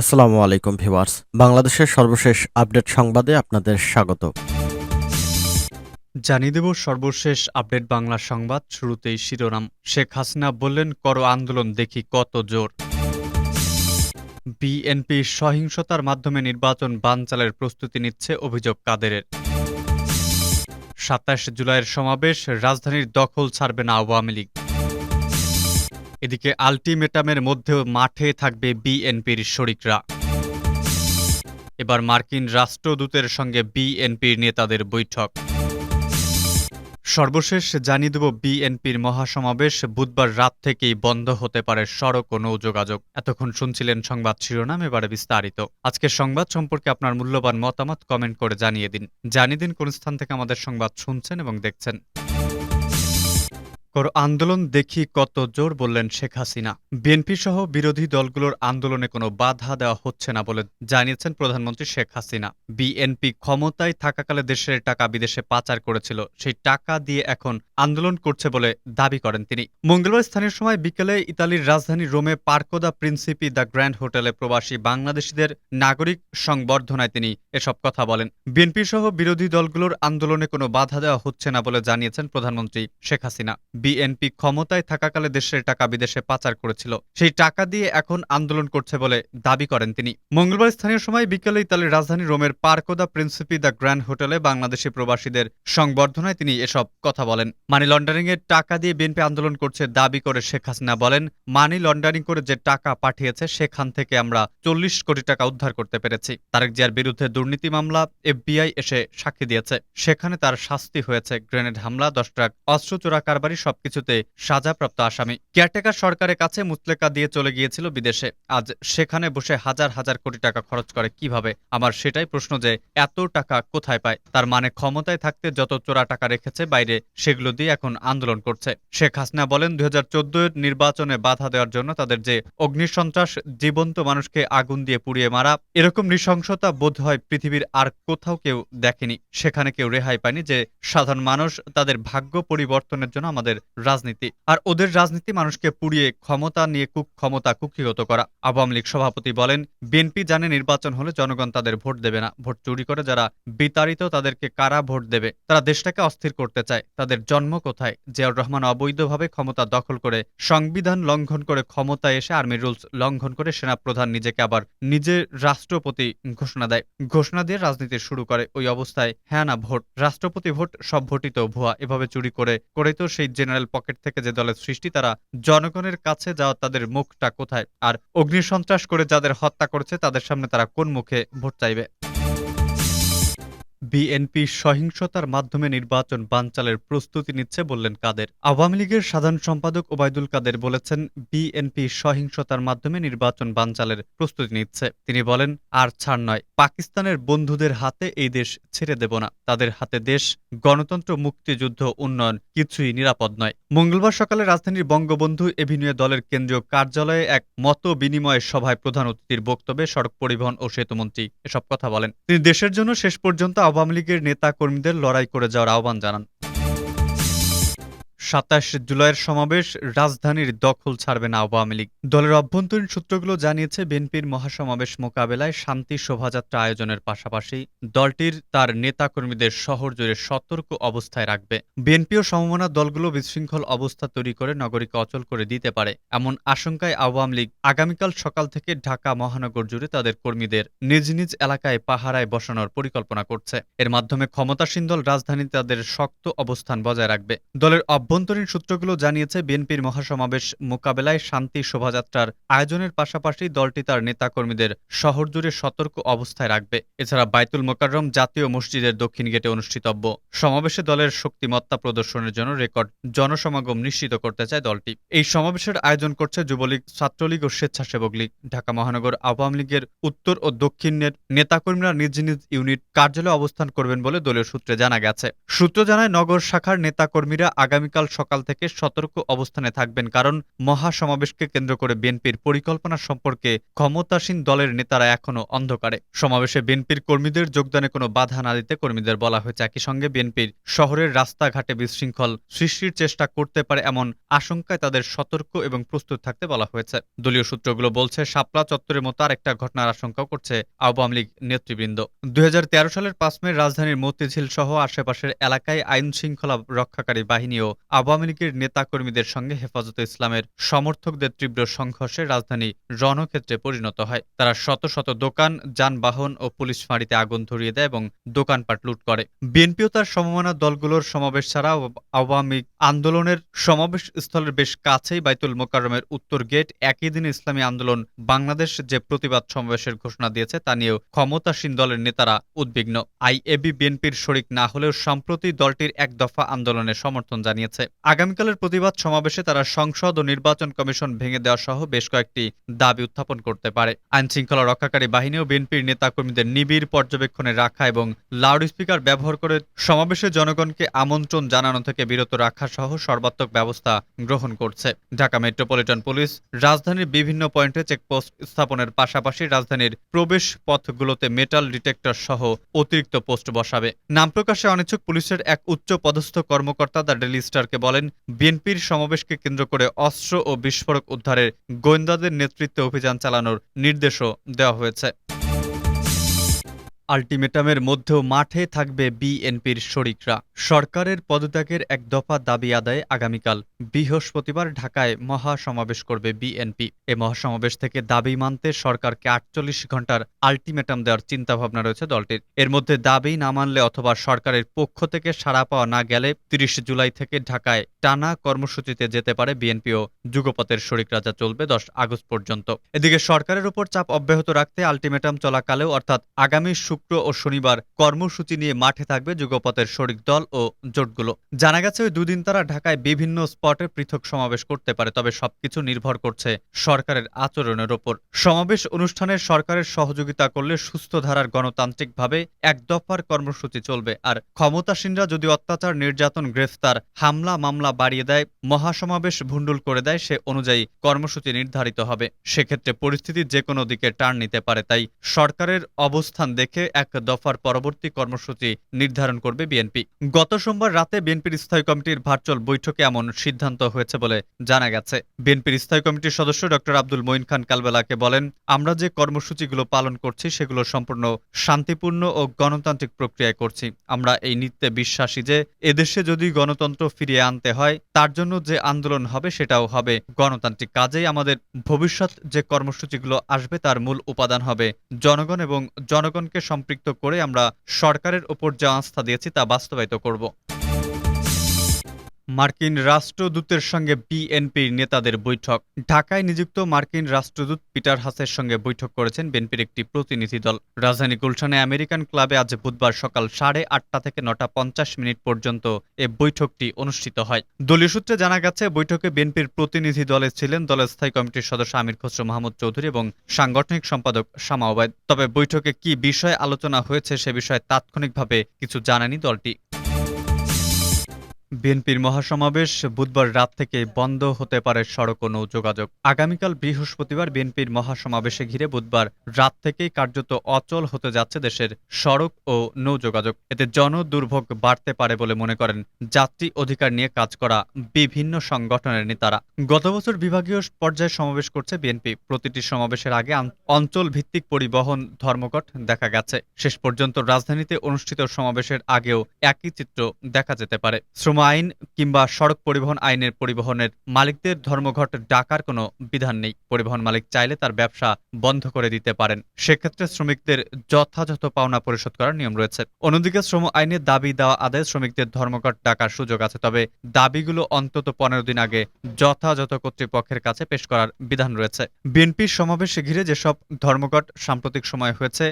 আসসালামু আলাইকুম ভিউয়ার্স। বাংলাদেশের সর্বশেষ আপডেট সংবাদে আপনাদের স্বাগত। জানিয়ে দেব সর্বশেষ আপডেট বাংলা সংবাদ, শুরুতেই শিরোনাম। শেখ হাসিনা বললেন, করো আন্দোলন, দেখি কত জোর। বিএনপি সহিংসতার মাধ্যমে নির্বাচন বানচালের প্রস্তুতি নিচ্ছে অভিযোগ কাদেরের। সাতাশ জুলাইয়ের সমাবেশ, রাজধানীর দখল ছাড়বে না আওয়ামী লীগ। এদিকে আলটিমেটামের মধ্যেও মাঠে থাকবে বিএনপির শরিকরা। এবার মার্কিন রাষ্ট্রদূতের সঙ্গে বিএনপির নেতাদের বৈঠক। সর্বশেষ জানিয়ে দেব বিএনপির মহাসমাবেশ বুধবার রাত থেকেই বন্ধ হতে পারে সড়ক ও নৌ যোগাযোগ এতক্ষণ শুনছিলেন সংবাদ শিরোনাম, এবারে বিস্তারিত। আজকের সংবাদ সম্পর্কে আপনার মূল্যবান মতামত কমেন্ট করে জানিয়ে দিন। জানিয়ে দিন কোন স্থান থেকে আমাদের সংবাদ শুনছেন এবং দেখছেন। কর আন্দোলন দেখি কত জোর বললেন শেখ হাসিনা। বিএনপি সহ বিরোধী দলগুলোর আন্দোলনে কোনো বাধা দেওয়া হচ্ছে না বলে জানিয়েছেন প্রধানমন্ত্রী শেখ হাসিনা। বিএনপি ক্ষমতায় থাকাকালে দেশের টাকা বিদেশে পাচার করেছিল, সেই টাকা দিয়ে এখন আন্দোলন করছে বলে দাবি করেন তিনি। মঙ্গলবার স্থানীয় সময় বিকেলে ইতালির রাজধানী রোমে পার্কো পার্কোদা প্রিন্সিপি দ্য গ্র্যান্ড হোটেলে প্রবাসী বাংলাদেশিদের নাগরিক সংবর্ধনায় তিনি এসব কথা বলেন। বিএনপি সহ বিরোধী দলগুলোর আন্দোলনে কোনো বাধা দেওয়া হচ্ছে না বলে জানিয়েছেন প্রধানমন্ত্রী শেখ হাসিনা। বিএনপি ক্ষমতায় থাকাকালে দেশের টাকা বিদেশে পাচার করেছিল। সেই টাকা দিয়ে এখন আন্দোলন করছে বলে দাবি করেন তিনি। মঙ্গলবার স্থানীয় সময় বিকেলে ইতালির রাজধানী রোমের পার্কোদা প্রিন্সিপি দ্য গ্র্যান্ড হোটেলে বাংলাদেশি প্রবাসীদের সংবর্ধনায় তিনি এসব কথা বলেন। মানি লন্ডারিং এর টাকা দিয়ে বিএনপি আন্দোলন করছে দাবি করে শেখ হাসিনা বলেন, মানি লন্ডারিং করে যে টাকা পাঠিয়েছে সেখান থেকে আমরা চল্লিশ কোটি টাকা উদ্ধার করতে পেরেছি। তারেক জিয়ার বিরুদ্ধে দুর্নীতি মামলা এফবিআই এসে সাক্ষী দিয়েছে। সেখানে তার শাস্তি হয়েছে গ্রেনেড হামলা, দশ ট্রাক, অস্ত্র চোরা কারবারি সবকিছুতে সাজাপ্রাপ্ত আসামি। কেয়ারটেকার সরকারের কাছে মুচলেকা দিয়ে চলে গিয়েছিল বিদেশে। আজ সেখানে বসে হাজার হাজার কোটি টাকা খরচ করে কীভাবে? আমার সেটাই প্রশ্ন যে, এত টাকা কোথায় পায়? তার মানে ক্ষমতায় থাকতে যত চোরা টাকা রেখেছে বাইরে, সেগুলো দিয়ে এখন আন্দোলন করছে। শেখ হাসিনা বলেন, দুই হাজার নির্বাচনে বাধা দেওয়ার জন্য তাদের যে অগ্নিসন্ত্রাস, জীবন্ত মানুষকে আগুন দিয়ে পুড়িয়ে মারা, এরকম নৃশংসতা বোধ হয় পৃথিবীর আর কোথাও কেউ দেখেনি। সেখানে কেউ রেহাই পায়নি যে, সাধারণ মানুষ তাদের ভাগ্য পরিবর্তনের জন্য আমাদের রাজনীতি আর ওদের রাজনীতি মানুষকে পুড়িয়ে ক্ষমতা নিয়ে কুক ক্ষমতা কুক্ষিগত করা। আওয়ামী লীগ সভাপতি বলেন, বিএনপি জানে নির্বাচন হলে জনগণ তাদের ভোট দেবে না। ভোট চুরি করে যারা বিতাড়িত তাদেরকে কারা ভোট দেবে? তারা দেশটাকে অস্থির করতে চায়। তাদের জন্ম কোথায়? জিয়াউর রহমান অবৈধভাবে ক্ষমতা দখল করে সংবিধান লঙ্ঘন করে ক্ষমতায় এসে আর্মি রুলস লঙ্ঘন করে সেনাপ্রধান নিজেকে আবার নিজের রাষ্ট্রপতি ঘোষণা দেয়। ঘোষণা দিয়ে রাজনীতি শুরু করে। ওই অবস্থায় হ্যাঁ না, ভোট। রাষ্ট্রপতি ভোট, সব ভোটই তো ভুয়া। এভাবে চুরি করে, করেই তো সেই জেনারেল পকেট থেকে যে দলের সৃষ্টি, তারা জনগণের কাছে যাওয়া তাদের মুখটা কোথায়? আর অগ্নিসন্ত্রাস করে যাদের হত্যা করেছে, তাদের সামনে তারা কোন মুখে ভোট চাইবে? বিএনপি সহিংসতার মাধ্যমে নির্বাচন বানচালের প্রস্তুতি নিচ্ছে বললেন কাদের। আওয়ামী লীগের সাধারণ সম্পাদক ওবায়দুল কাদের বলেছেন, বিএনপি সহিংসতার মাধ্যমে নির্বাচন বানচালের প্রস্তুতি নিচ্ছে। তিনি বলেন, আর ছাড় নয়, পাকিস্তানের বন্ধুদের হাতে এই দেশ ছেড়ে দেব না। তাদের হাতে দেশ, গণতন্ত্র, মুক্তিযুদ্ধ, উন্নয়ন কিছুই নিরাপদ নয়। মঙ্গলবার সকালে রাজধানীর বঙ্গবন্ধু এভিনিউ দলের কেন্দ্রীয় কার্যালয়ে এক মত বিনিময় সভায় প্রধান অতিথির বক্তব্যে সড়ক পরিবহন ও সেতুমন্ত্রী এসব কথা বলেন। তিনি দেশের জন্য শেষ পর্যন্ত আওয়ামী লীগের নেতা কর্মীদের লড়াই করে যাওয়ার আহ্বান জানান। সাতাশ জুলাইয়ের সমাবেশ রাজধানীর দখল ছাড়বে না আওয়ামী লীগ। দলের অভ্যন্তরীণ সূত্রগুলো জানিয়েছে, বিএনপির মহাসমাবেশ মোকাবেলায় শান্তি শোভাযাত্রা আয়োজনের পাশাপাশি দলটির তার নেতাকর্মীদের শহর জুড়ে সতর্ক অবস্থায় রাখবে। বিএনপি ও সমমনা দলগুলো বিশৃঙ্খল অবস্থা তৈরি করে নগরীকে অচল করে দিতে পারে, এমন আশঙ্কায় আওয়ামী লীগ আগামীকাল সকাল থেকে ঢাকা মহানগর জুড়ে তাদের কর্মীদের নিজ নিজ এলাকায় পাহারায় বসানোর পরিকল্পনা করছে। এর মাধ্যমে ক্ষমতাসীন দল রাজধানীতে তাদের শক্ত অবস্থান বজায় রাখবে। দলের অভ্যন্তরীণ সূত্রগুলো জানিয়েছে, বিএনপির মহাসমাবেশ মোকাবেলায় শান্তি শোভাযাত্রার আয়োজনের পাশাপাশি দলটি তার নেতাকর্মীদের শহর জুড়ে সতর্ক অবস্থায় রাখবে। এছাড়া বাইতুল মোকাররম জাতীয় মসজিদের দক্ষিণ গেটে অনুষ্ঠিতব্য। সমাবেশে দলের শক্তিমত্তা প্রদর্শনের জন্য রেকর্ড জনসমাগম নিশ্চিত করতে চায় দলটি। এই সমাবেশের আয়োজন করছে যুবলীগ, ছাত্রলীগ ও স্বেচ্ছাসেবক লীগ। ঢাকা মহানগর আওয়ামী লীগের উত্তর ও দক্ষিণের নেতাকর্মীরা নিজ নিজ ইউনিট কার্যালয়ে অবস্থান করবেন বলে দলীয় সূত্রে জানা গেছে। সূত্র জানায়, নগর শাখার নেতাকর্মীরা আগামীকাল আগামীকাল সকাল থেকে সতর্ক অবস্থানে থাকবেন, কারণ মহাসমাবেশকে কেন্দ্র করে বিএনপির পরিকল্পনা সম্পর্কে ক্ষমতাসীন দলের নেতারা এখনও অন্ধকারে। সমাবেশে বিএনপির কর্মীদের যোগদানে কোনো বাধা না দিতে কর্মীদের বলা হয়েছে। একই সঙ্গে বিএনপির শহরের রাস্তাঘাটে বিশৃঙ্খল সৃষ্টির চেষ্টা করতে পারে এমন আশঙ্কায় তাদের সতর্ক এবং প্রস্তুত থাকতে বলা হয়েছে। দলীয় সূত্রগুলো বলছে, শাপলা চত্বরের মতো আরেকটা ঘটনার আশঙ্কাও করছে আওয়ামী লীগ নেতৃবৃন্দ। দুই হাজার তেরো সালের পাঁচ মে রাজধানীর মতিঝিল সহ আশেপাশের এলাকায় আইন শৃঙ্খলা রক্ষাকারী বাহিনী ও আওয়ামী লীগের নেতাকর্মীদের সঙ্গে হেফাজতে ইসলামের সমর্থকদের তীব্র সংঘর্ষে রাজধানী রণক্ষেত্রে পরিণত হয়। তারা শত শত দোকান, যানবাহন ও পুলিশ ফাঁড়িতে আগুন ধরিয়ে দেয় এবং দোকানপাট লুট করে। বিএনপিও তার সমমনা দলগুলোর সমাবেশ ছাড়া আওয়ামী আন্দোলনের সমাবেশ স্থলের বেশ কাছেই বাইতুল মোকাররমের উত্তর গেট একই দিনে ইসলামী আন্দোলন বাংলাদেশ যে প্রতিবাদ সমাবেশের ঘোষণা দিয়েছে তা নিয়েও ক্ষমতাসীন দলের নেতারা উদ্বিগ্ন। আইএবি বিএনপির শরিক না হলেও সম্প্রতি দলটির এক দফা আন্দোলনে সমর্থন জানিয়েছে। আগামীকালের প্রতিবাদ সমাবেশে তারা সংসদ ও নির্বাচন কমিশন ভেঙে দেওয়া সহ বেশ কয়েকটি দাবি উত্থাপন করতে পারে। আইন শৃঙ্খলা রক্ষাকারী বাহিনী ও বিএনপির নেতাকর্মীদের নিবিড় পর্যবেক্ষণে রাখা এবং লাউডস্পিকার ব্যবহার করে সমাবেশে জনগণকে আমন্ত্রণ জানানো থেকে বিরত রাখা সহ সর্বাত্মক ব্যবস্থা গ্রহণ করছে। ঢাকা মেট্রোপলিটন পুলিশ রাজধানীর বিভিন্ন পয়েন্টে চেকপোস্ট স্থাপনের পাশাপাশি রাজধানীর প্রবেশ পথগুলোতে মেটাল ডিটেক্টর সহ অতিরিক্ত পোস্ট বসাবে। নাম প্রকাশে অনিচ্ছুক পুলিশের এক উচ্চ পদস্থ কর্মকর্তা দ্য ডেলি স্টারকে বলেন, বিএনপির সমাবেশকে কেন্দ্র করে অস্ত্র ও বিস্ফোরক উদ্ধারের গোয়েন্দাদের নেতৃত্বে অভিযান চালানোর নির্দেশও দেওয়া হয়েছে। আলটিমেটামের মধ্যেও মাঠে থাকবে বিএনপির শরিকরা। সরকারের পদত্যাগের এক দফা দাবি আদায়ে আগামীকাল বৃহস্পতিবার ঢাকায় মহাসমাবেশ করবে বিএনপি। এ মহাসমাবেশ থেকে দাবি মানতে সরকারকে আটচল্লিশ ঘণ্টার আলটিমেটাম দেওয়ার চিন্তাভাবনা রয়েছে দলটির। এর মধ্যে দাবি না মানলে অথবা সরকারের পক্ষ থেকে সাড়া পাওয়া না গেলে তিরিশ জুলাই থেকে ঢাকায় টানা কর্মসূচিতে যেতে পারে বিএনপি ও যুগপথের শরিকরা, যা চলবে দশ আগস্ট পর্যন্ত। এদিকে সরকারের উপর চাপ অব্যাহত রাখতে আলটিমেটাম চলাকালেও অর্থাৎ আগামী ও শনিবার কর্মসূচি নিয়ে মাঠে থাকবে যুগপথের শরিক দল ও জোটগুলো। জানা গেছে, ওই দুদিন তারা ঢাকায় বিভিন্ন স্পটে পৃথক সমাবেশ করতে পারে, তবে সবকিছু নির্ভর করছে সরকারের আচরণের ওপর। সমাবেশ অনুষ্ঠানে সরকারের সহযোগিতা করলে সুস্থ ধারার গণতান্ত্রিকভাবে এক দফার কর্মসূচি চলবে, আর ক্ষমতাসীনরা যদি অত্যাচার, নির্যাতন, গ্রেফতার, হামলা, মামলা বাড়িয়ে দেয়, মহাসমাবেশ ভুন্ডুল করে দেয়, সে অনুযায়ী কর্মসূচি নির্ধারিত হবে। সেক্ষেত্রে পরিস্থিতি যে কোনো দিকে টার্ন নিতে পারে, তাই সরকারের অবস্থান দেখে এক দফার পরবর্তী কর্মসূচি নির্ধারণ করবে বিএনপি। গত সোমবার রাতে বিএনপির স্থায়ী কমিটির ভার্চুয়াল বৈঠকে এমন সিদ্ধান্ত হয়েছে বলে জানা গেছে। বিএনপির স্থায়ী কমিটির সদস্য ডক্টর আব্দুল মঈন খান কালবেলাকে বলেন, আমরা যে কর্মসূচিগুলো পালন করছি সেগুলো সম্পূর্ণ শান্তিপূর্ণ ও গণতান্ত্রিক প্রক্রিয়ায় করছি। আমরা এই নিত্যে বিশ্বাসী যে এদেশে যদি গণতন্ত্র ফিরিয়ে আনতে হয়, তার জন্য যে আন্দোলন হবে সেটাও হবে। গণতান্ত্রিক কাজেই আমাদের ভবিষ্যৎ যে কর্মসূচিগুলো আসবে তার মূল উপাদান হবে জনগণ এবং জনগণকে সম্পৃক্ত করে আমরা সরকারের ওপর যা আস্থা দিয়েছি তা বাস্তবায়িত করব। মার্কিন রাষ্ট্রদূতের সঙ্গে বিএনপির নেতাদের বৈঠক। ঢাকায় নিযুক্ত মার্কিন রাষ্ট্রদূত পিটার হাসের সঙ্গে বৈঠক করেছেন বিএনপির একটি প্রতিনিধি দল। রাজধানী গুলশানে আমেরিকান ক্লাবে আজ বুধবার সকাল সাড়ে আটটা থেকে নটা পঞ্চাশ মিনিট পর্যন্ত এ বৈঠকটি অনুষ্ঠিত হয়। দলীয় সূত্রে জানা গেছে, বৈঠকে বিএনপির প্রতিনিধি দলে ছিলেন দলের স্থায়ী কমিটির সদস্য আমির খসরু মাহমুদ চৌধুরী এবং সাংগঠনিক সম্পাদক শামা ওবায়দ। তবে বৈঠকে কি বিষয়ে আলোচনা হয়েছে সে বিষয়ে তাৎক্ষণিকভাবে কিছু জানায়নি দলটি। বিএনপির মহাসমাবেশ বুধবার রাত থেকে বন্ধ হতে পারে সড়ক ও নৌ যোগাযোগ আগামীকাল বৃহস্পতিবার বিএনপির মহাসমাবেশে ঘিরে বুধবার রাত থেকেই কার্যত অচল হতে যাচ্ছে দেশের সড়ক ও নৌ যোগাযোগ এতে জন দুর্ভোগ বাড়তে পারে বলে মনে করেন যাত্রী অধিকার নিয়ে কাজ করা বিভিন্ন সংগঠনের নেতারা। গত বছর বিভাগীয় পর্যায়ে সমাবেশ করছে বিএনপি। প্রতিটি সমাবেশের আগে অঞ্চল ভিত্তিক পরিবহন ধর্মঘট দেখা গেছে। শেষ পর্যন্ত রাজধানীতে অনুষ্ঠিত সমাবেশের আগেও একই চিত্র দেখা যেতে পারে। শ্রম আইন কিংবা সড়ক পরিবহন আইনের পরিবহনের মালিকদের ধর্মঘট ডাকার কোনো বিধান নেই। পরিবহন মালিক চাইলে তার ব্যবসা বন্ধ করে দিতে পারেন। সেক্ষেত্রে শ্রমিকদের যথাযথ পাওনা পরিশোধ করার নিয়ম রয়েছে। অন্যদিকে শ্রম আইনের দাবি দেওয়া আদায় শ্রমিকদের ধর্মঘট ডাকার সুযোগ আছে, তবে দাবিগুলো অন্তত পনেরো দিন আগে যথাযথ কর্তৃপক্ষের কাছে পেশ করার বিধান রয়েছে। বিএনপির সমাবেশ ঘিরে যেসব ধর্মঘট সাম্প্রতিক সময় হয়েছে